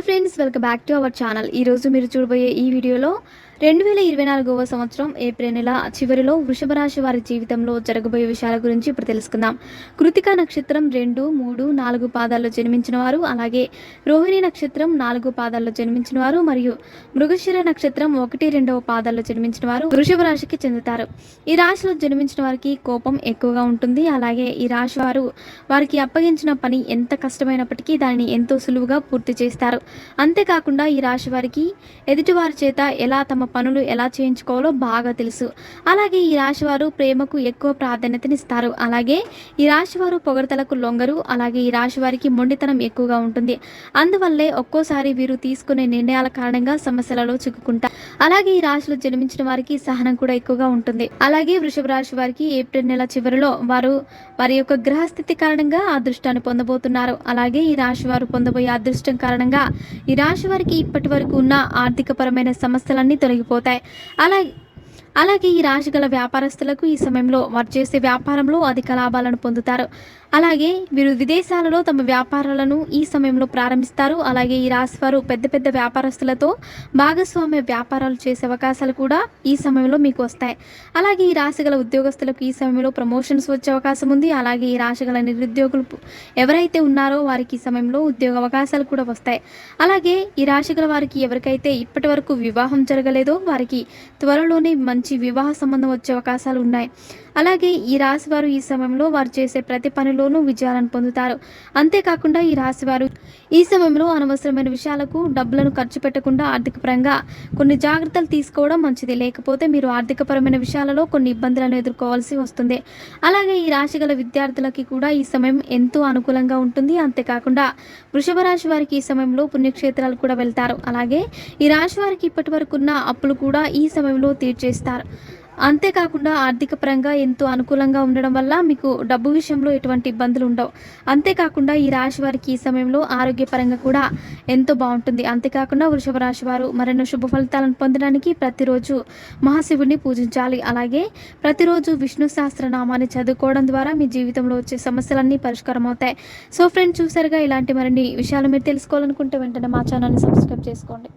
Hi friends welcome back to our channel ఈరోజు మీరు చూడబోయే ఈ వీడియోలో రెండు వేల ఇరవై నాలుగవ సంవత్సరం ఏప్రిల్ నెల చివరిలో వృషభ రాశి వారి జీవితంలో జరగబోయే విషయాల గురించి ఇప్పుడు తెలుసుకుందాం కృతికా నక్షత్రం రెండు మూడు నాలుగు పాదాల్లో జన్మించిన వారు అలాగే రోహిణి నక్షత్రం నాలుగు పాదాల్లో జన్మించిన వారు మరియు మృగశిర నక్షత్రం ఒకటి రెండవ పాదాల్లో జన్మించిన వారు వృషభ రాశికి చెందుతారు. ఈ రాశిలో జన్మించిన వారికి కోపం ఎక్కువగా ఉంటుంది. అలాగే ఈ రాశి వారు వారికి అప్పగించిన పని ఎంత కష్టమైనప్పటికీ దానిని ఎంతో సులువుగా పూర్తి చేస్తారు. అంతేకాకుండా ఈ రాశి వారికి ఎదుటివారి చేత ఎలా తమ పనులు ఎలా చేయించుకోవాలో బాగా తెలుసు. అలాగే ఈ రాశి వారు ప్రేమకు ఎక్కువ ప్రాధాన్యతనిస్తారు. అలాగే ఈ రాశి వారు పొగడతలకు లొంగరు. అలాగే ఈ రాశి వారికి మొండితనం ఎక్కువగా ఉంటుంది. అందువల్లే ఒక్కోసారి వీరు తీసుకునే నిర్ణయాల కారణంగా సమస్యలలో చిక్కుకుంటారు. అలాగే ఈ రాశిలో జన్మించిన వారికి సహనం కూడా ఎక్కువగా ఉంటుంది. అలాగే వృషభ రాశి వారికి ఏప్రిల్ నెల చివరిలో వారు వారి యొక్క గ్రహస్థితి కారణంగా అదృష్టాన్ని పొందబోతున్నారు. అలాగే ఈ రాశి వారు పొందబోయే అదృష్టం కారణంగా ఈ రాశి వారికి ఇప్పటి వరకు ఉన్న ఆర్థికపరమైన సమస్యలన్నీ తొలగి తొలగిపోతాయి అలా అలాగే ఈ రాశి గల వ్యాపారస్తులకు ఈ సమయంలో వారు చేసే వ్యాపారంలో అధిక లాభాలను పొందుతారు. అలాగే వీరు విదేశాలలో తమ వ్యాపారాలను ఈ సమయంలో ప్రారంభిస్తారు. అలాగే ఈ రాశి వారు పెద్ద పెద్ద వ్యాపారస్తులతో భాగస్వామ్య వ్యాపారాలు చేసే అవకాశాలు కూడా ఈ సమయంలో మీకు వస్తాయి. అలాగే ఈ రాశి గల ఉద్యోగస్తులకు ఈ సమయంలో ప్రమోషన్స్ వచ్చే అవకాశం ఉంది. అలాగే ఈ రాశి గల నిరుద్యోగులు ఎవరైతే ఉన్నారో వారికి ఈ సమయంలో ఉద్యోగ అవకాశాలు కూడా వస్తాయి. అలాగే ఈ రాశి గల వారికి ఎవరికైతే ఇప్పటి వరకు వివాహం జరగలేదో వారికి త్వరలోనే మంచి వివాహ సంబంధం వచ్చే అవకాశాలు ఉన్నాయి. అలాగే ఈ రాశి వారు ఈ సమయంలో వారు చేసే ప్రతి పనిలోనూ విజయాలను పొందుతారు. అంతేకాకుండా ఈ రాశి వారు ఈ సమయంలో అనవసరమైన విషయాలకు డబ్బులను ఖర్చు పెట్టకుండా ఆర్థికపరంగా కొన్ని జాగ్రత్తలు తీసుకోవడం మంచిది. లేకపోతే మీరు ఆర్థికపరమైన విషయాలలో కొన్ని ఇబ్బందులను ఎదుర్కోవాల్సి వస్తుంది. అలాగే ఈ రాశి గల విద్యార్థులకి కూడా ఈ సమయం ఎంతో అనుకూలంగా ఉంటుంది. అంతేకాకుండా వృషభ రాశి వారికి ఈ సమయంలో పుణ్యక్షేత్రాలు కూడా వెళ్తారు. అలాగే ఈ రాశి వారికి ఇప్పటి వరకు ఉన్న అప్పులు కూడా ఈ సమయంలో తీర్చేస్తారు. అంతేకాకుండా ఆర్థిక పరంగా ఎంతో అనుకూలంగా ఉండడం వల్ల మీకు డబ్బు విషయంలో ఎటువంటి ఇబ్బందులు ఉండవు. అంతేకాకుండా ఈ రాశి వారికి ఈ సమయంలో ఆరోగ్యపరంగా కూడా ఎంతో బాగుంటుంది. అంతేకాకుండా వృషభ రాశి వారు మరెన్నో శుభ ఫలితాలను పొందడానికి ప్రతిరోజు మహాశివుడిని పూజించాలి. అలాగే ప్రతిరోజు విష్ణు సహస్రనామాన్ని చదువుకోవడం ద్వారా మీ జీవితంలో వచ్చే సమస్యలన్నీ పరిష్కారం అవుతాయి సో ఫ్రెండ్స్ చూసారుగా ఇలాంటి మరిన్ని విషయాలు మీరు తెలుసుకోవాలనుకుంటే వెంటనే మా ఛానల్ని సబ్స్క్రైబ్ చేసుకోండి.